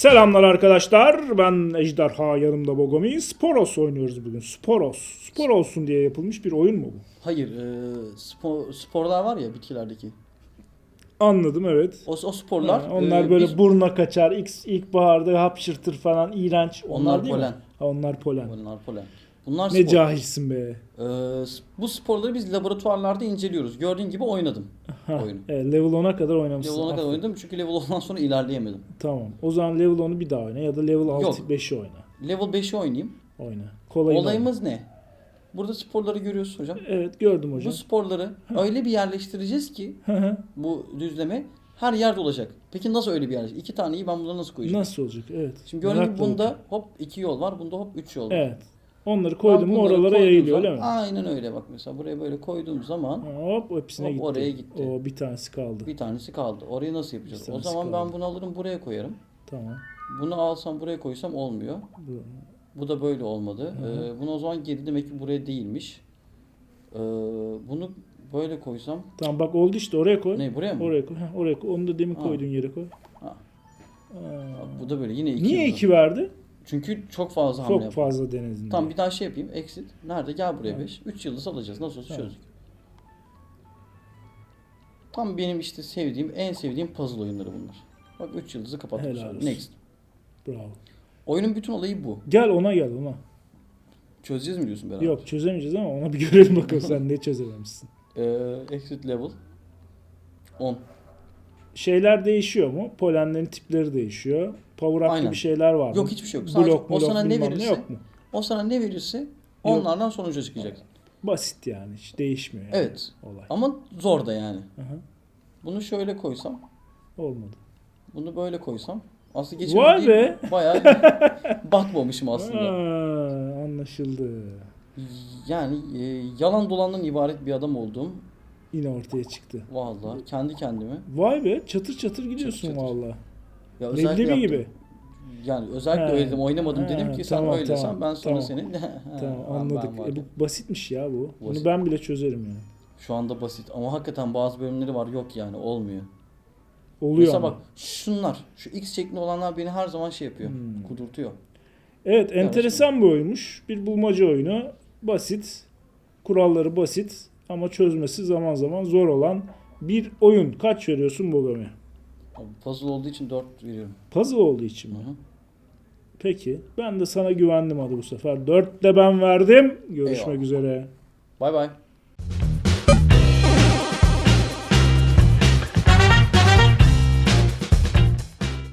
Selamlar arkadaşlar. Ben Ejderha yanımda Bogomi. Sporos oynuyoruz bugün. Sporos. Spor olsun diye yapılmış bir oyun mu bu? Hayır, e, spor, sporlar var ya bitkilerdeki. Anladım evet. O, o sporlar. Ha, onlar e, böyle bir- buruna kaçar. İlk, ilkbaharda hapşırtır falan. iğrenç. Onlar, Onlar değil polen. mi? Ha, onlar polen. Onlar polen. Bunlar Ne spor. cahilsin be. E, bu sporları biz laboratuvarlarda inceliyoruz. Gördüğün gibi oynadım Ha, oyunu. evet, level 10'a kadar oynamışsın. Level 10'a kadar oynadım çünkü level 10'dan sonra ilerleyemedim. Tamam. O zaman level 10'u bir daha oyna ya da level 6 Yok. 5'i oyna. Level 5'i oynayayım. Oyna. Kolayını Olayımız ne? Burada sporları görüyorsun hocam. oyna. Evet gördüm hocam. Bu sporları öyle bir yerleştireceğiz ki bu düzleme her yerde olacak. Peki nasıl öyle bir yer? İki taneyi ben bunları nasıl koyacağım? Nasıl olacak? Evet. Şimdi gördüğün gibi bunda bakıyorum. hop iki yol var. Bunda hop üç yol var. Evet. Onları koydun mu bunları oralara yayılıyor öyle mi? Aynen öyle bak mesela buraya böyle koyduğum zaman Hop hepsine Hop, gitti. oraya gitti. O bir tanesi kaldı. bir tanesi kaldı. Orayı nasıl yapacağız? O zaman kaldı. ben bunu alırım buraya koyarım. Tamam. Bunu alsam buraya koysam olmuyor. Bu- Bu da böyle olmadı. Hı. Ee, bunu o zaman geri demek ki buraya değilmiş. Ee, bunu böyle koysam Tamam bak oldu işte oraya koy. ne buraya mı? Oraya koy. Heh, oraya koy. Onu da demin Ha. koyduğun yere koy. Ha. Bak, bu da böyle yine iki. Niye burada. 2 verdi? Çünkü çok fazla hamle Çok yaptım. fazla denedin. Tamam bir daha şey yapayım. Exit. Nerede? Gel buraya Ha. 5. 3 yıldız alacağız. Nasıl olsa Tamam. çözdük. Tam benim işte sevdiğim, en sevdiğim puzzle oyunları bunlar. Bak 3 yıldızı kapattık. Helal olsun. Next. Bravo. Oyunun bütün olayı bu. Gel ona gel ona. Çözeceğiz mi diyorsun beraber? Yok çözemeyeceğiz ama ona bir görelim bakalım sen ne çözememişsin. Ee, exit level 10. Şeyler değişiyor mu? Polenlerin tipleri değişiyor. Power up Aynen. gibi şeyler var mı? Yok hiçbir şey yok. Sadece Blok, o blok, sana ne verirse yok mu? o sana ne verirse onlardan sonuca çıkacak. Basit yani. Hiç değişmiyor yani. Evet. Olay. Ama zor da yani. Aha. Bunu şöyle koysam, Olmadı. bunu böyle koysam aslında geçen Vay be! Bayağı bakmamışım aslında. Aa, anlaşıldı. Yani e, yalan dolandan ibaret bir adam olduğum Yine ortaya çıktı. vallahi kendi kendime. Vay be çatır çatır gidiyorsun çatır. valla. Ya özellikle Leblebi gibi. Yani özellikle He. öyle dedim oynamadım He, dedim ki sen tamam, öyle sen tamam, ben sonra tamam. seni Tamam anladık. ben E, bu basitmiş ya bu. Bunu Basit. ben bile çözerim yani. Şu anda basit ama hakikaten bazı bölümleri var yok yani olmuyor. Oluyor Mesela ama. bak şunlar şu X şeklinde olanlar beni her zaman şey yapıyor. Hmm. Kudurtuyor. Evet enteresan bir oyunmuş. Bir bulmaca oyunu. Basit. Kuralları basit ama çözmesi zaman zaman zor olan bir oyun. Kaç veriyorsun Bogami? Abi Puzzle olduğu için 4 veriyorum. Puzzle olduğu için mi? Peki. Ben de sana güvendim hadi bu sefer. 4 de ben verdim. Görüşmek Eyvallah. üzere. Bay bay.